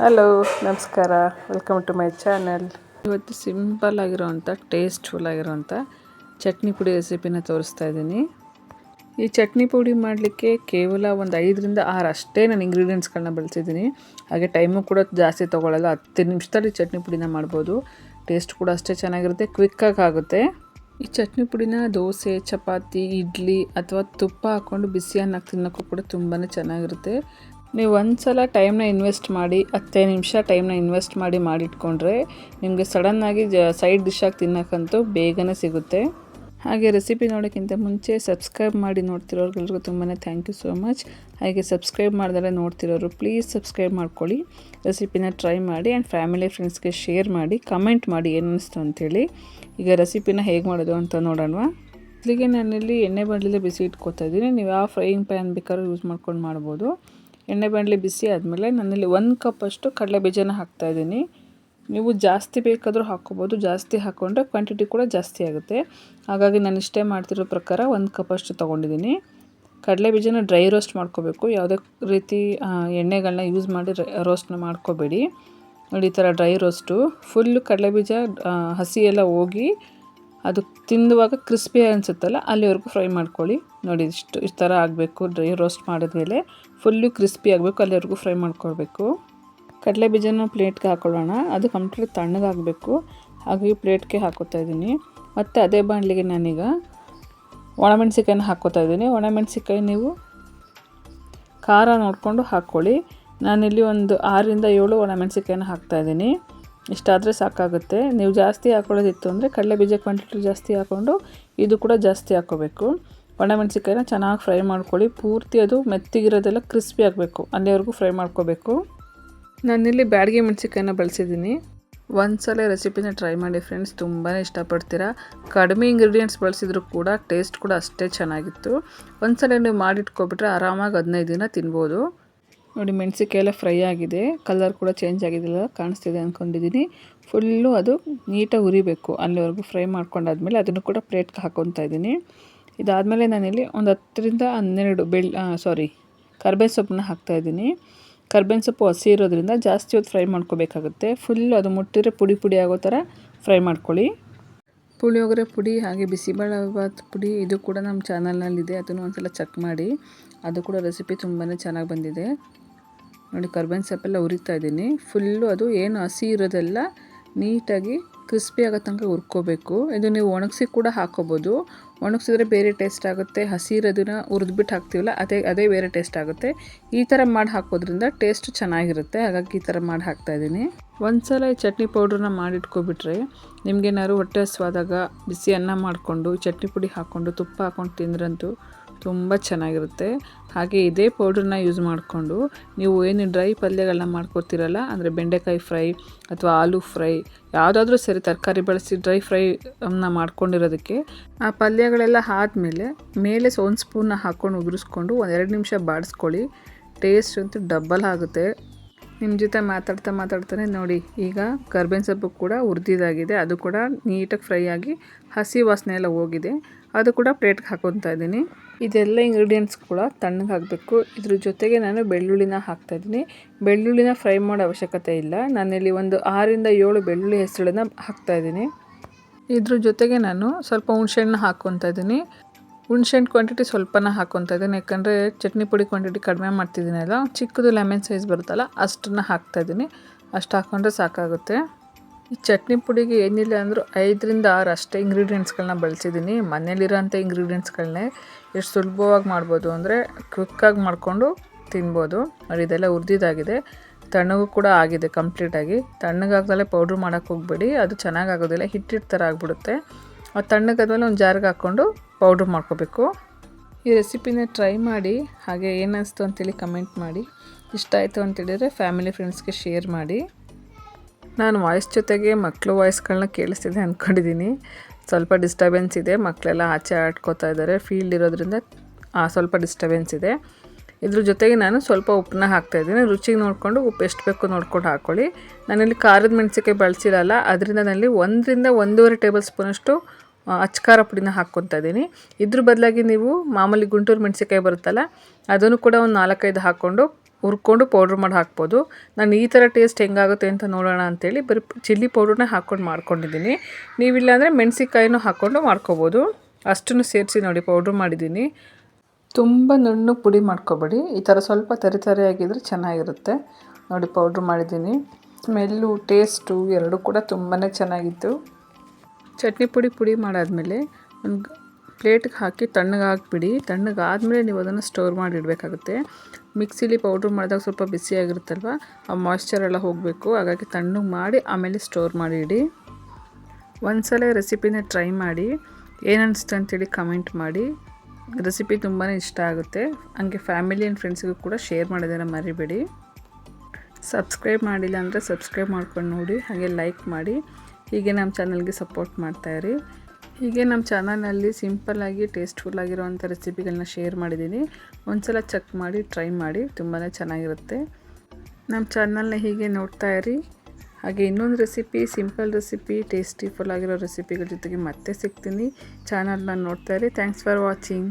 Hello ನಮಸ್ಕಾರ. Welcome to my channel ಇವತ್ತು simple ಆಗಿರೋವಂಥ ಟೇಸ್ಟ್ಫುಲ್ ಆಗಿರೋವಂಥ ಚಟ್ನಿ ಪುಡಿ ರೆಸಿಪಿನ ತೋರಿಸ್ತಾ ಇದ್ದೀನಿ. ಈ ಚಟ್ನಿ ಪುಡಿ ಮಾಡಲಿಕ್ಕೆ ಕೇವಲ ಒಂದು ಐದರಿಂದ ಆರು ಅಷ್ಟೇ ನಾನು ಇಂಗ್ರೀಡಿಯೆಂಟ್ಸ್ಗಳನ್ನ ಬಳಸಿದ್ದೀನಿ. ಹಾಗೆ ಟೈಮು ಕೂಡ ಜಾಸ್ತಿ ತೊಗೊಳ್ಳಲ್ಲ ಹತ್ತು ನಿಮಿಷದಲ್ಲಿ ಚಟ್ನಿ ಪುಡಿನ ಮಾಡ್ಬೋದು. ಟೇಸ್ಟ್ ಕೂಡ ಅಷ್ಟೇ ಚೆನ್ನಾಗಿರುತ್ತೆ ಕ್ವಿಕ್ಕಾಗಿ ಆಗುತ್ತೆ. ಈ ಚಟ್ನಿ ಪುಡಿನ ದೋಸೆ, ಚಪಾತಿ, ಇಡ್ಲಿ ಅಥವಾ ತುಪ್ಪ ಹಾಕ್ಕೊಂಡು ಬಿಸಿ ಅನ್ನಕ್ಕೆ ತಿನ್ನೋಕ್ಕೂ ಕೂಡ ತುಂಬಾ ಚೆನ್ನಾಗಿರುತ್ತೆ. ನೀವು ಒಂದು ಸಲ ಟೈಮ್ನ ಇನ್ವೆಸ್ಟ್ ಮಾಡಿ ಹತ್ತೈದು ನಿಮಿಷ ಟೈಮ್ನ ಇನ್ವೆಸ್ಟ್ ಮಾಡಿ ಮಾಡಿಟ್ಕೊಂಡ್ರೆ ನಿಮಗೆ ಸಡನ್ನಾಗಿ ಜ ಸೈಡ್ ಡಿಶ್ಶಾಗಿ ತಿನ್ನೋಕ್ಕಂತೂ ಬೇಗನೆ ಸಿಗುತ್ತೆ. ಹಾಗೆ ರೆಸಿಪಿ ನೋಡೋಕ್ಕಿಂತ ಮುಂಚೆ ಸಬ್ಸ್ಕ್ರೈಬ್ ಮಾಡಿ ನೋಡ್ತಿರೋರಿಗೆಲ್ರಿಗೂ ತುಂಬಾ ಥ್ಯಾಂಕ್ ಯು ಸೋ ಮಚ್ ಹಾಗೆ ಸಬ್ಸ್ಕ್ರೈಬ್ ಮಾಡಿದ್ರೆ ನೋಡ್ತಿರೋರು ಪ್ಲೀಸ್ ಸಬ್ಸ್ಕ್ರೈಬ್ ಮಾಡ್ಕೊಳ್ಳಿ. ರೆಸಿಪಿನ ಟ್ರೈ ಮಾಡಿ ಆ್ಯಂಡ್ ಫ್ಯಾಮಿಲಿ ಫ್ರೆಂಡ್ಸ್ಗೆ ಶೇರ್ ಮಾಡಿ ಕಮೆಂಟ್ ಮಾಡಿ ಏನು ಅನ್ನಿಸ್ತು ಅಂಥೇಳಿ ಈಗ ರೆಸಿಪಿನ ಹೇಗೆ ಮಾಡೋದು ಅಂತ ನೋಡೋಣ ಇಲ್ಲಿಗೆ ನಾನಿಲ್ಲಿ ಎಣ್ಣೆ ಬಾಣಲಿಲೆ ಬಿಸಿ ಇಟ್ಕೋತಾ ಇದ್ದೀನಿ. ನೀವು ಯಾವ ಫ್ರೈಯಿಂಗ್ ಪ್ಯಾನ್ ಬೇಕಾದ್ರೂ ಯೂಸ್ ಮಾಡ್ಕೊಂಡು ಮಾಡ್ಬೋದು. ಎಣ್ಣೆ ಬಾಣಲಿ ಬಿಸಿ ಆದಮೇಲೆ ನಾನಿಲ್ಲಿ ಒಂದು ಕಪ್ಪಷ್ಟು ಕಡಲೆ ಬೀಜನ ಹಾಕ್ತಾಯಿದ್ದೀನಿ ನೀವು ಜಾಸ್ತಿ ಬೇಕಾದರೂ ಹಾಕ್ಕೋಬೋದು. ಜಾಸ್ತಿ ಹಾಕ್ಕೊಂಡ್ರೆ ಕ್ವಾಂಟಿಟಿ ಕೂಡ ಜಾಸ್ತಿ ಆಗುತ್ತೆ. ಹಾಗಾಗಿ ನಾನು ಇಷ್ಟೇ ಮಾಡ್ತಿರೋ ಪ್ರಕಾರ ಒಂದು ಕಪ್ಪಷ್ಟು ತೊಗೊಂಡಿದ್ದೀನಿ. ಕಡಲೆ ಬೀಜನ ಡ್ರೈ ರೋಸ್ಟ್ ಮಾಡ್ಕೋಬೇಕು. ಯಾವುದೇ ರೀತಿ ಎಣ್ಣೆಗಳನ್ನ ಯೂಸ್ ಮಾಡಿ ರೋಸ್ಟ್ನ ಮಾಡ್ಕೋಬೇಡಿ. ನೋಡಿ ಈ ಥರ ಡ್ರೈ ರೋಸ್ಟು ಫುಲ್ಲು ಕಡಲೆ ಬೀಜ ಹಸಿ ಎಲ್ಲ ಹೋಗಿ ಅದು ತಿಂದುವಾಗ ಕ್ರಿಸ್ಪಿ ಅನಿಸುತ್ತಲ್ಲ, ಅಲ್ಲಿವರೆಗೂ ಫ್ರೈ ಮಾಡ್ಕೊಳ್ಳಿ. ನೋಡಿ, ಇಷ್ಟು ಈ ಥರ ಆಗಬೇಕು. ಡ್ರೈ ರೋಸ್ಟ್ ಮಾಡಿದ್ಮೇಲೆ ಫುಲ್ಲು ಕ್ರಿಸ್ಪಿ ಆಗಬೇಕು, ಅಲ್ಲಿವರೆಗೂ ಫ್ರೈ ಮಾಡ್ಕೊಳ್ಬೇಕು. ಕಡಲೆ ಬೀಜನ ಪ್ಲೇಟ್ಗೆ ಹಾಕೊಳ್ಳೋಣ. ಅದು ಕಂಪ್ಲೀಟ್ ತಣ್ಣಗಾಗಬೇಕು. ಹಾಗಾಗಿ ಪ್ಲೇಟ್ಗೆ ಹಾಕೋತಾ ಇದ್ದೀನಿ. ಮತ್ತು ಅದೇ ಬಾಣಲಿಗೆ ನಾನೀಗ ಒಣಮೆಣ್ಸಿಕಾಯಿನ ಹಾಕೋತಾ ಇದ್ದೀನಿ. ಒಣಮೆಣ್ಸಿಕಾಯಿ ನೀವು ಖಾರ ನೋಡಿಕೊಂಡು ಹಾಕ್ಕೊಳ್ಳಿ ನಾನಿಲ್ಲಿ ಒಂದು ಆರರಿಂದ ಏಳು ಹಾಕ್ತಾ ಹಾಕ್ತಾಯಿದ್ದೀನಿ ಇಷ್ಟಾದರೆ ಸಾಕಾಗುತ್ತೆ. ನೀವು ಜಾಸ್ತಿ ಹಾಕೊಳ್ಳೋದಿತ್ತು ಅಂದರೆ ಕಡಲೆ ಬೀಜ ಕ್ವಾಂಟಿಟಿ ಜಾಸ್ತಿ ಹಾಕ್ಕೊಂಡು ಇದು ಕೂಡ ಜಾಸ್ತಿ ಹಾಕ್ಕೋಬೇಕು. ಒಣಮೆಣಸಿಕಾಯಿನ ಚೆನ್ನಾಗಿ ಫ್ರೈ ಮಾಡ್ಕೊಳ್ಳಿ. ಪೂರ್ತಿ ಅದು ಮೆತ್ತಿಗಿರೋದೆಲ್ಲ ಕ್ರಿಸ್ಪಿ ಆಗಬೇಕು. ಅಲ್ಲಿವರೆಗೂ ಫ್ರೈ ಮಾಡ್ಕೋಬೇಕು. ನಾನಿಲ್ಲಿ ಬ್ಯಾಡಿಗೆ ಮೆಣಸಿಕಾಯಿನ ಬಳಸಿದ್ದೀನಿ. ಒಂದು ಸಲ ರೆಸಿಪಿನ ಟ್ರೈ ಮಾಡಿ ಫ್ರೆಂಡ್ಸ್ ತುಂಬಾ ಇಷ್ಟಪಡ್ತೀರಾ? ಕಡಿಮೆ ಇಂಗ್ರೀಡಿಯೆಂಟ್ಸ್ ಬಳಸಿದ್ರು ಕೂಡ ಟೇಸ್ಟ್ ಕೂಡ ಅಷ್ಟೇ ಚೆನ್ನಾಗಿತ್ತು. ಒಂದು ಸಲ ನೀವು ಮಾಡಿಟ್ಕೊಬಿಟ್ರೆ ಆರಾಮಾಗಿ ಹದಿನೈದು ದಿನ ತಿನ್ಬೋದು. ನೋಡಿ ಮೆಣಸಿಕಾಯಿ ಎಲ್ಲ ಫ್ರೈ ಆಗಿದೆ. ಕಲರ್ ಕೂಡ ಚೇಂಜ್ ಆಗಿದೆಲ್ಲ ಕಾಣಿಸ್ತಿದೆ ಅಂದ್ಕೊಂಡಿದ್ದೀನಿ ಫುಲ್ಲು ಅದು ನೀಟಾಗಿ ಉರಿಬೇಕು ಅಲ್ಲಿವರೆಗೂ ಫ್ರೈ ಮಾಡ್ಕೊಂಡಾದ್ಮೇಲೆ ಅದನ್ನು ಕೂಡ ಪ್ಲೇಟ್ಗೆ ಹಾಕ್ಕೊತಾ ಇದ್ದೀನಿ. ಇದಾದಮೇಲೆ ನಾನಿಲ್ಲಿ ಒಂದು ಹತ್ತರಿಂದ ಹನ್ನೆರಡು ಬೆಳ್ ಸಾರಿ ಕರ್ಬೇವು ಸೊಪ್ಪನ್ನ ಹಾಕ್ತಾಯಿದ್ದೀನಿ ಕರ್ಬೇವಿನ ಸೊಪ್ಪು ಹಸಿ ಇರೋದ್ರಿಂದ ಜಾಸ್ತಿ ಹೊತ್ತು ಫ್ರೈ ಮಾಡ್ಕೋಬೇಕಾಗುತ್ತೆ. ಫುಲ್ ಅದು ಮುಟ್ಟಿದ್ರೆ ಪುಡಿ ಪುಡಿ ಆಗೋ ಥರ ಫ್ರೈ ಮಾಡ್ಕೊಳ್ಳಿ. ಪುಳಿಯೋಗರೆ ಪುಡಿ, ಹಾಗೆ ಬಿಸಿಬೇಳೆಬಾತ್ ಪುಡಿ, ಇದು ಕೂಡ ನಮ್ಮ ಚಾನಲ್ನಲ್ಲಿದೆ ಅದನ್ನು ಒಂದ್ಸಲ ಚೆಕ್ ಮಾಡಿ. ಅದು ಕೂಡ ರೆಸಿಪಿ ತುಂಬಾ ಚೆನ್ನಾಗಿ ಬಂದಿದೆ. ನೋಡಿ ಕರ್ಬೇವಿನ ಸೊಪ್ಪೆಲ್ಲ ಉರಿತಾ ಇದ್ದೀನಿ. ಫುಲ್ಲು ಅದು ಏನು ಹಸಿ ಇರೋದೆಲ್ಲ ನೀಟಾಗಿ ಕ್ರಿಸ್ಪಿ ಆಗೋ ತನಕ ಹುರ್ಕೋಬೇಕು. ಇದು ನೀವು ಒಣಗಿಸಿ ಕೂಡ ಹಾಕೋಬೋದು. ಒಣಗಿಸಿದ್ರೆ ಬೇರೆ ಟೇಸ್ಟ್ ಆಗುತ್ತೆ. ಹಸಿ ಇರೋದನ್ನ ಹುರಿದ್ಬಿಟ್ಟು ಹಾಕ್ತೀವಲ್ಲ, ಅದೇ ಅದೇ ಬೇರೆ ಟೇಸ್ಟ್ ಆಗುತ್ತೆ. ಈ ಥರ ಮಾಡಿ ಹಾಕೋದ್ರಿಂದ ಟೇಸ್ಟ್ ಚೆನ್ನಾಗಿರುತ್ತೆ. ಹಾಗಾಗಿ ಈ ಥರ ಮಾಡಿ ಹಾಕ್ತಾಯಿದ್ದೀನಿ ಒಂದು ಸಲ ಈ ಚಟ್ನಿ ಪೌಡ್ರನ್ನ ಮಾಡಿಟ್ಕೊಬಿಟ್ರೆ ನಿಮಗೇನಾದ್ರು ಹೊಟ್ಟೆ ಹಸುವಾದಾಗ ಬಿಸಿ ಅನ್ನ ಮಾಡಿಕೊಂಡು, ಚಟ್ನಿ ಪುಡಿ ಹಾಕ್ಕೊಂಡು, ತುಪ್ಪ ಹಾಕ್ಕೊಂಡು ತಿಂದ್ರಂತೂ ತುಂಬ ಚೆನ್ನಾಗಿರುತ್ತೆ. ಹಾಗೆ ಇದೇ ಪೌಡ್ರನ್ನ ಯೂಸ್ ಮಾಡಿಕೊಂಡು ನೀವು ಏನು ಡ್ರೈ ಪಲ್ಯಗಳನ್ನ ಮಾಡ್ಕೊತೀರಲ್ಲ, ಅಂದರೆ ಬೆಂಡೆಕಾಯಿ ಫ್ರೈ ಅಥವಾ ಆಲೂ ಫ್ರೈ ಯಾವುದಾದ್ರೂ ಸರಿ ತರಕಾರಿ ಬಳಸಿ ಡ್ರೈ ಫ್ರೈ ಅನ್ನ ಮಾಡ್ಕೊಂಡಿರೋದಕ್ಕೆ, ಆ ಪಲ್ಯಗಳೆಲ್ಲ ಆದಮೇಲೆ ಮೇಲೆ ಒಂದು ಸ್ಪೂನ್ನ ಹಾಕ್ಕೊಂಡು ಉದುರಿಸ್ಕೊಂಡು ಒಂದು ಎರಡು ನಿಮಿಷ ಬಾಡಿಸ್ಕೊಳ್ಳಿ. ಟೇಸ್ಟ್ ಅಂತೂ ಡಬ್ಬಲ್ ಆಗುತ್ತೆ. ನಿಮ್ಮ ಜೊತೆ ಮಾತಾಡ್ತಾ ಮಾತಾಡ್ತಾನೆ ನೋಡಿ, ಈಗ ಕರ್ಬೇವಿನ ಸೊಪ್ಪು ಕೂಡ ಉರಿದಿದ್ದಾಗಿದೆ ಅದು ಕೂಡ ನೀಟಾಗಿ ಫ್ರೈ ಆಗಿ ಹಸಿ ವಾಸನೆ ಎಲ್ಲ ಹೋಗಿದೆ. ಅದು ಕೂಡ ಪ್ಲೇಟ್ಗೆ ಹಾಕೊತಾ ಇದ್ದೀನಿ. ಇದೆಲ್ಲ ಇಂಗ್ರೀಡಿಯೆಂಟ್ಸ್ ಕೂಡ ತಣ್ಣಗೆ ಹಾಕಬೇಕು. ಇದ್ರ ಜೊತೆಗೆ ನಾನು ಬೆಳ್ಳುಳ್ಳಿನ ಹಾಕ್ತಾಯಿದ್ದೀನಿ ಬೆಳ್ಳುಳ್ಳಿನ ಫ್ರೈ ಮಾಡೋ ಅವಶ್ಯಕತೆ ಇಲ್ಲ. ನಾನಿಲ್ಲಿ ಒಂದು ಆರಿಂದ ಏಳು ಬೆಳ್ಳುಳ್ಳಿ ಹೆಸರನ್ನು ಹಾಕ್ತಾ ಇದ್ದೀನಿ. ಇದ್ರ ಜೊತೆಗೆ ನಾನು ಸ್ವಲ್ಪ ಹುಣ್ಸೆಹಣ್ಣು ಹಾಕ್ಕೊತಾ ಇದ್ದೀನಿ. ಹುಣ್ಸೆಹಣ್ಣು ಕ್ವಾಂಟಿಟಿ ಸ್ವಲ್ಪನ ಹಾಕ್ಕೊತಾ ಇದ್ದೀನಿ. ಯಾಕಂದರೆ ಚಟ್ನಿ ಪುಡಿ ಕ್ವಾಂಟಿಟಿ ಕಡಿಮೆ ಮಾಡ್ತಿದ್ದೀನಲ್ಲ ಚಿಕ್ಕದು ಲೆಮನ್ ಸೈಜ್ ಬರುತ್ತಲ್ಲ, ಅಷ್ಟನ್ನು ಹಾಕ್ತಾಯಿದ್ದೀನಿ ಅಷ್ಟು ಹಾಕ್ಕೊಂಡ್ರೆ ಸಾಕಾಗುತ್ತೆ. ಈ ಚಟ್ನಿ ಪುಡಿಗೆ ಏನಿಲ್ಲ ಅಂದರೂ ಐದರಿಂದ ಆರು ಅಷ್ಟೇ ಇಂಗ್ರೀಡಿಯೆಂಟ್ಸ್ಗಳನ್ನ ಬಳಸಿದ್ದೀನಿ. ಮನೇಲಿರೋಂಥ ಇಂಗ್ರೀಡಿಯೆಂಟ್ಸ್ಗಳನ್ನೇ ಎಷ್ಟು ಸುಲಭವಾಗಿ ಮಾಡ್ಬೋದು ಅಂದರೆ ಕ್ವಿಕ್ಕಾಗಿ ಮಾಡಿಕೊಂಡು ತಿನ್ಬೋದು. ನೋಡಿ, ಇದೆಲ್ಲ ಉರಿದಿದ್ದಾಗಿದೆ ತಣ್ಣಗೂ ಕೂಡ ಆಗಿದೆ ಕಂಪ್ಲೀಟಾಗಿ ತಣ್ಣಗಾಗ್ದಲೇ ಪೌಡ್ರ್ ಮಾಡೋಕ್ಕೆ ಹೋಗ್ಬೇಡಿ. ಅದು ಚೆನ್ನಾಗಾಗೋದಿಲ್ಲ. ಹಿಟ್ಟಿಟ್ಟು ಥರ ಆಗಿಬಿಡುತ್ತೆ. ಅದು ತಣ್ಣಗಾದ್ಮೇಲೆ ಒಂದು ಜಾರಿಗೆ ಹಾಕ್ಕೊಂಡು ಪೌಡ್ರ್ ಮಾಡ್ಕೋಬೇಕು. ಈ ರೆಸಿಪಿನ ಟ್ರೈ ಮಾಡಿ, ಹಾಗೆ ಏನಿಸ್ತು ಅಂತೇಳಿ ಕಮೆಂಟ್ ಮಾಡಿ. ಇಷ್ಟ ಆಯಿತು ಅಂತೇಳಿದರೆ ಫ್ಯಾಮಿಲಿ ಫ್ರೆಂಡ್ಸ್ಗೆ ಶೇರ್ ಮಾಡಿ. ನಾನು ವಾಯ್ಸ್ ಜೊತೆಗೆ ಮಕ್ಕಳು ವಾಯ್ಸ್ಗಳನ್ನ ಕೇಳಿಸ್ತಿದೆ ಅಂದ್ಕೊಂಡಿದ್ದೀನಿ ಸ್ವಲ್ಪ ಡಿಸ್ಟರ್ಬೆನ್ಸ್ ಇದೆ ಮಕ್ಕಳೆಲ್ಲ ಆಚೆ ಆಡ್ಕೋತಾ ಇದ್ದಾರೆ. ಫೀಲ್ಡ್ ಇರೋದ್ರಿಂದ ಸ್ವಲ್ಪ ಡಿಸ್ಟರ್ಬೆನ್ಸ್ ಇದೆ. ಇದ್ರ ಜೊತೆಗೆ ನಾನು ಸ್ವಲ್ಪ ಉಪ್ಪನ್ನ ಹಾಕ್ತಾಯಿದ್ದೀನಿ ರುಚಿಗೆ ನೋಡಿಕೊಂಡು ಉಪ್ಪು ಎಷ್ಟು ಬೇಕು ನೋಡ್ಕೊಂಡು ಹಾಕ್ಕೊಳ್ಳಿ ನಾನಿಲ್ಲಿ ಖಾರದ ಮೆಣಸಿಕಾಯಿ ಬಳಸಿರಲ್ಲ, ಅದರಿಂದ ನಲ್ಲಿ ಒಂದರಿಂದ ಒಂದೂವರೆ ಟೇಬಲ್ ಸ್ಪೂನಷ್ಟು ಅಚ್ಕಾರ ಪುಡಿನ ಹಾಕ್ಕೊತಾ ಇದ್ದೀನಿ. ಇದ್ರ ಬದಲಾಗಿ ನೀವು ಮಾಮೂಲಿ ಗುಂಟೂರು ಮೆಣಸಿಕಾಯಿ ಬರುತ್ತಲ್ಲ, ಅದನ್ನು ಕೂಡ ಒಂದು ನಾಲ್ಕೈದು ಹಾಕ್ಕೊಂಡು ಹುರ್ಕೊಂಡು ಪೌಡ್ರ್ ಮಾಡಿ ಹಾಕ್ಬೋದು. ನಾನು ಈ ಥರ ಟೇಸ್ಟ್ ಹೆಂಗಾಗುತ್ತೆ ಅಂತ ನೋಡೋಣ ಅಂತೇಳಿ ಬರೀ ಚಿಲ್ಲಿ ಪೌಡ್ರನ್ನ ಹಾಕ್ಕೊಂಡು ಮಾಡ್ಕೊಂಡಿದ್ದೀನಿ. ನೀವಿಲ್ಲಾಂದರೆ ಮೆಣಸಿಕಾಯಿನೂ ಹಾಕ್ಕೊಂಡು ಮಾಡ್ಕೋಬೋದು. ಅಷ್ಟನ್ನು ಸೇರಿಸಿ ನೋಡಿ ಪೌಡ್ರ್ ಮಾಡಿದ್ದೀನಿ. ತುಂಬ ನುಣ್ಣು ಪುಡಿ ಮಾಡ್ಕೊಬೇಡಿ. ಈ ಥರ ಸ್ವಲ್ಪ ತರಿ ತರಿಯಾಗಿದ್ದರೆ ಚೆನ್ನಾಗಿರುತ್ತೆ. ನೋಡಿ ಪೌಡ್ರ್ ಮಾಡಿದ್ದೀನಿ. ಸ್ಮೆಲ್ಲು ಟೇಸ್ಟು ಎರಡೂ ಕೂಡ ತುಂಬಾ ಚೆನ್ನಾಗಿತ್ತು. ಚಟ್ನಿ ಪುಡಿ ಪುಡಿ ಮಾಡಾದಮೇಲೆ ಒಂದು ಪ್ಲೇಟ್ಗೆ ಹಾಕಿ ತಣ್ಣಗೆ ಹಾಕ್ಬಿಡಿ. ತಣ್ಣಗೆ ಆದಮೇಲೆ ನೀವು ಅದನ್ನು ಸ್ಟೋರ್ ಮಾಡಿ ಇಡಬೇಕಾಗುತ್ತೆ ಮಿಕ್ಸಿಲಿ ಪೌಡ್ರ್ ಮಾಡಿದಾಗ ಸ್ವಲ್ಪ ಬಿಸಿಯಾಗಿರುತ್ತಲ್ವ ಆ ಮಾಯ್ಶ್ಚರ್ ಎಲ್ಲ ಹೋಗಬೇಕು. ಹಾಗಾಗಿ ತಣ್ಣಗೆ ಮಾಡಿ ಆಮೇಲೆ ಸ್ಟೋರ್ ಮಾಡಿ ಇಡಿ ಒಂದ್ಸಲ ರೆಸಿಪಿನೇ ಟ್ರೈ ಮಾಡಿ. ಏನು ಅನಿಸ್ತು ಅಂತೇಳಿ ಕಮೆಂಟ್ ಮಾಡಿ. ರೆಸಿಪಿ ತುಂಬಾ ಇಷ್ಟ ಆಗುತ್ತೆ. ಹಂಗೆ ಫ್ಯಾಮಿಲಿ ಆ್ಯಂಡ್ ಫ್ರೆಂಡ್ಸಿಗೂ ಕೂಡ ಶೇರ್ ಮಾಡೋದನ್ನು ಮರಿಬೇಡಿ. ಸಬ್ಸ್ಕ್ರೈಬ್ ಮಾಡಿಲ್ಲ ಅಂದರೆ ಸಬ್ಸ್ಕ್ರೈಬ್ ಮಾಡ್ಕೊಂಡು ನೋಡಿ, ಹಾಗೆ ಲೈಕ್ ಮಾಡಿ. ಹೀಗೆ ನಮ್ಮ ಚಾನಲ್ಗೆ ಸಪೋರ್ಟ್ ಮಾಡ್ತಾಯಿರಿ ಹೀಗೆ ನಮ್ಮ ಚಾನಲಲ್ಲಿ ಸಿಂಪಲ್ಲಾಗಿ ಟೇಸ್ಟ್ಫುಲ್ ಆಗಿರುವಂಥ ರೆಸಿಪಿಗಳನ್ನ ಶೇರ್ ಮಾಡಿದ್ದೀನಿ. ಒಂದ್ಸಲ ಚೆಕ್ ಮಾಡಿ, ಟ್ರೈ ಮಾಡಿ ತುಂಬಾ ಚೆನ್ನಾಗಿರುತ್ತೆ. ನಮ್ಮ ಚಾನಲ್ನ ಹೀಗೆ ನೋಡ್ತಾ ಇರಿ. ಹಾಗೆ ಇನ್ನೊಂದು ರೆಸಿಪಿ ಸಿಂಪಲ್ ರೆಸಿಪಿ ಟೇಸ್ಟಿಫುಲ್ ಆಗಿರೋ ರೆಸಿಪಿಗಳ ಜೊತೆಗೆ ಮತ್ತೆ ಸಿಗ್ತೀನಿ. ಚಾನಲ್ನ ನೋಡ್ತಾ ಇರಿ. Thanks for watching